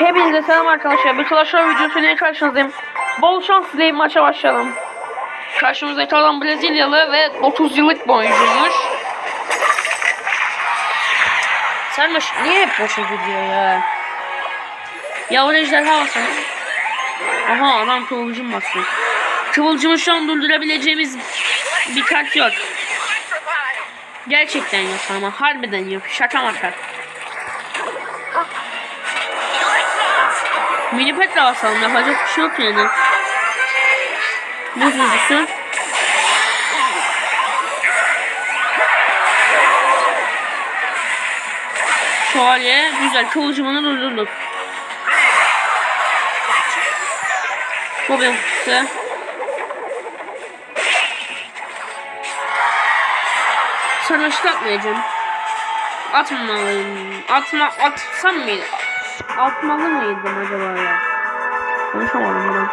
Hepinize selam arkadaşlar. Bir Clash Royale videosuyla karşınızdayım. Bol şans dileyim maça başlayalım. Karşımızdaki adam Brezilyalı ve 30 yıllık bir oyuncuymuş. Sen baş... niye hep boşa gidiyor ya? Yavru ejderha basın. Aha adam kıvılcım bastı. Kıvılcımı şu an durdurabileceğimiz bir kart yok. Gerçekten yok ama harbiden yok. Şaka maka. Mini pet de basalım yapacak bir şey yok yani. Buz büyücüsü. Şövalye güzel kıvılcımını durdurduk. Goblin kutusu. Sarmaşık atmayacağım. Atmalıyım. Atma, atsam mıydı? Atmalı mıydım acaba ya? Konuşamadım ben.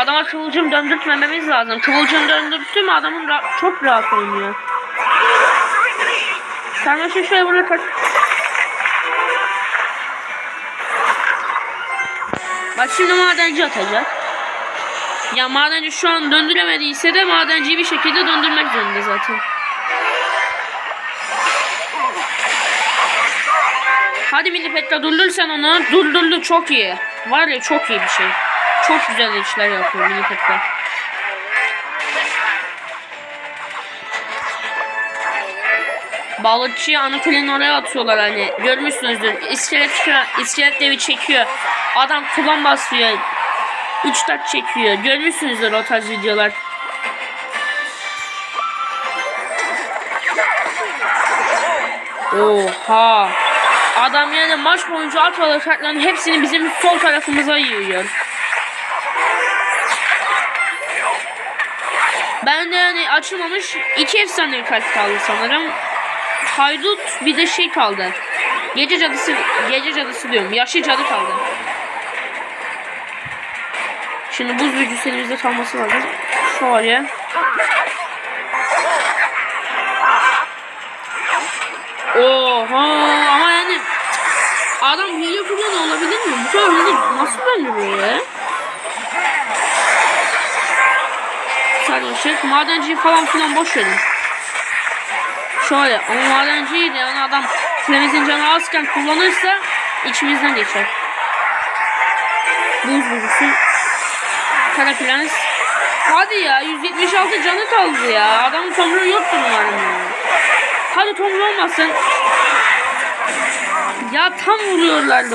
Adama kıvılcım döndürtmememiz lazım. Kıvılcım döndürttü mü adamın ra- çok rahat oynuyor. Sarmaşık şöyle burada tak. Bak şimdi madenci atacak. Ya madenci şu an döndüremediyse de madenciyi bir şekilde döndürmek zorunda zaten. Hadi Milli Petra durdur sen onu. Durdurdu çok iyi. Var ya çok iyi bir şey. Çok güzel işler yapıyor Milli Petra. Balıkçıyı Anakule'nin oraya atıyorlar hani. Görmüşsünüzdür. İskelet, iskelet devi çekiyor. Adam kullan basıyor. Üç tak çekiyor. Görmüşsünüzdür o tarz videolar. Oha. Adam yani maç boyunca atmalı kartların hepsini bizim sol tarafımıza yığıyor. Ben de yani açılmamış iki efsane kart kaldı sanırım. Haydut bir de şey kaldı. Gece cadısı, gece cadısı diyorum. Yaşlı cadı kaldı. Şimdi buz büyücüsü elimizde kalması lazım. Şöyle. Oha adam hile kullanıyor olabilir mi? Bu kadar hızlı nasıl döndürüyor ya? Sarmaşık, madenciyi falan filan boş verin. Şöyle ama madenciyi de yani adam kulemizin canı azken kullanırsa içimizden geçer. Buz büyücüsü. Kara prens. Hadi ya 176 canı kaldı ya. Adamın tomruğu yoktu umarım. Hadi tomruğu olmasın. Ya tam vuruyorlardı